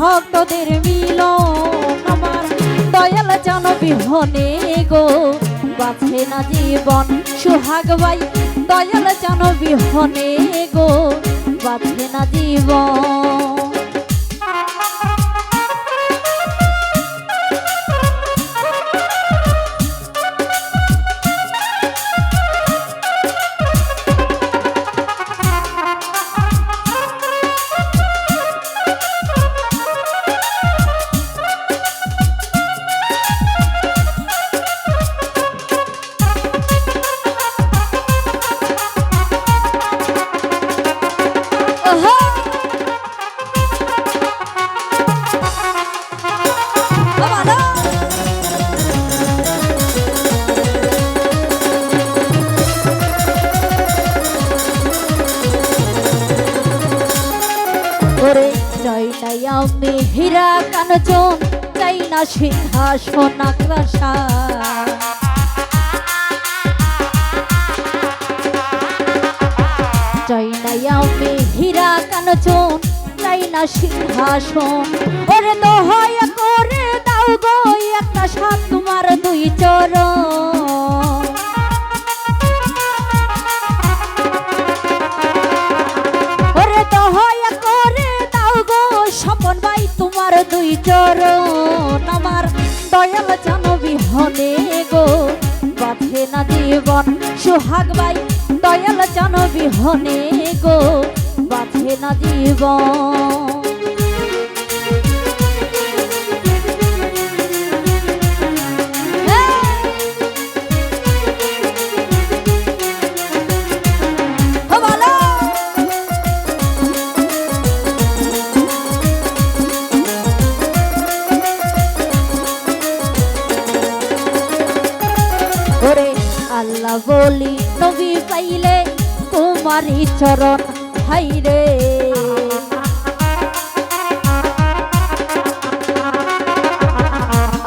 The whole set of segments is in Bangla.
ভক্তদের মিল আমার দয়াল জন বিহনে গো। বাঁচে না জীবন সোহাগ ভাই, দয়াল জন বিহনে গো। বাঁচে না জীবন আমি হীরা কানচন চাই না সিংহাসন আগ্রাসা চাই না আমি হীরা কানচন চাই না সিংহাসন। ওরে দহয়া করে দাও গো স্বপন ভাই, তোমার দুই চরণ আমার। দয়াল জানো বিহনে গো বাঁধে না জীবন। সোহাগ ভাই, দয়াল জানো বিহনে গো বাঁধে না জীবন। আল্লাহ বলি, নবী পাইলে তোমারই চরণ হাইরে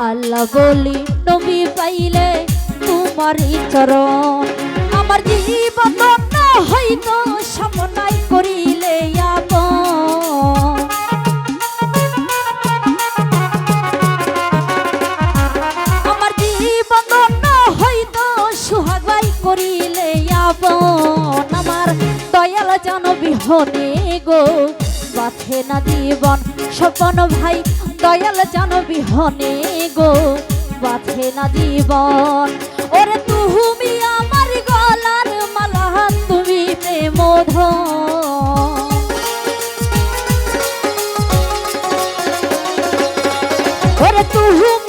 আল্লাহ বলি, নবী পাইলে তোমারই চরণ। আমার জীবন হয়তো হইতো দয়াল জন বিহনে গো বাথে না জীবন স্বপন ভাই, দয়াল জন বিহনে গো বাথে না জীবন। ওরে তুমি আমার গলার মালা, তুমি প্রেম ধন ওরে তুমি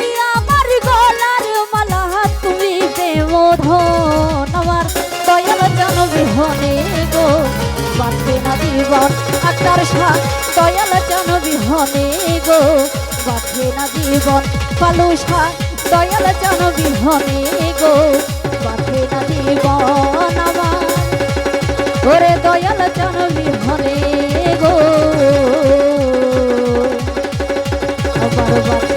জীবন আত্মার সা দয়াল জান বিহনে গো। বাঁধে না জীবন, পালু সা দয়াল জান বিহনে গো। বাঁধে না জীবন ওরে দয়াল জান বিহনে গো। আমার